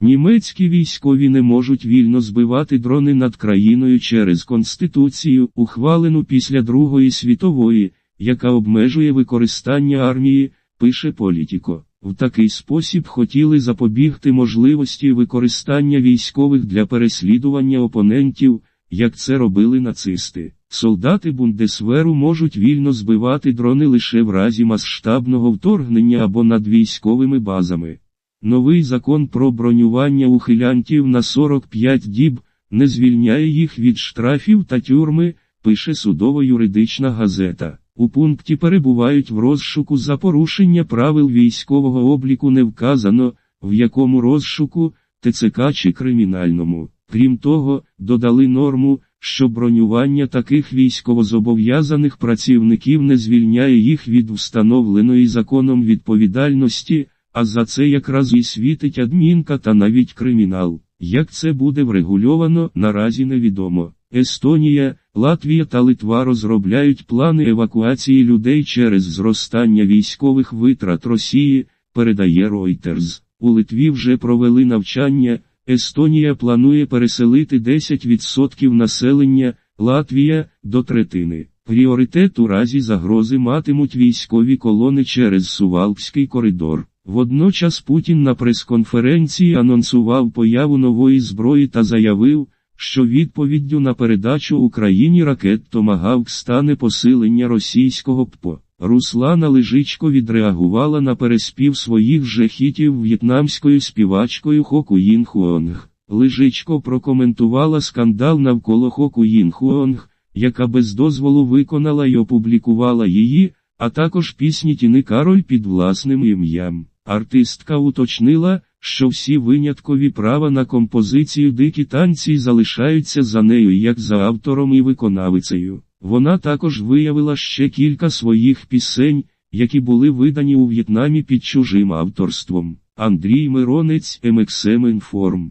Німецькі військові не можуть вільно збивати дрони над країною через Конституцію, ухвалену після Другої світової, яка обмежує використання армії, пише Політіко. В такий спосіб хотіли запобігти можливості використання військових для переслідування опонентів, як це робили нацисти. Солдати Бундесверу можуть вільно збивати дрони лише в разі масштабного вторгнення або над військовими базами. Новий закон про бронювання ухилянтів на 45 діб не звільняє їх від штрафів та тюрми, пише судово-юридична газета. У пункті перебувають в розшуку за порушення правил військового обліку не вказано, в якому розшуку, ТЦК чи кримінальному. Крім того, додали норму, що бронювання таких військовозобов'язаних працівників не звільняє їх від встановленої законом відповідальності, а за це якраз і світить адмінка та навіть кримінал. Як це буде врегульовано, наразі невідомо. Естонія, Латвія та Литва розробляють плани евакуації людей через зростання військових витрат Росії, передає Reuters. У Литві вже провели навчання, Естонія планує переселити 10% населення, Латвія до третини. Пріоритет у разі загрози матимуть військові колони через Сувалкський коридор. Водночас Путін на прес-конференції анонсував появу нової зброї та заявив, що відповіддю на передачу Україні ракет Томагавк стане посилення російського ППО. Руслана Лежичко відреагувала на переспів своїх же хітів в'єтнамською співачкою Хоку Їн Хуонг. Лежичко прокоментувала скандал навколо Хоку Їн Хуонг, яка без дозволу виконала й опублікувала її, а також пісні Тіни Кароль під власним ім'ям. Артистка уточнила, що всі виняткові права на композицію дикі танці залишаються за нею як за автором і виконавицею. Вона також виявила ще кілька своїх пісень, які були видані у В'єтнамі під чужим авторством. Андрій Миронець MXM Inform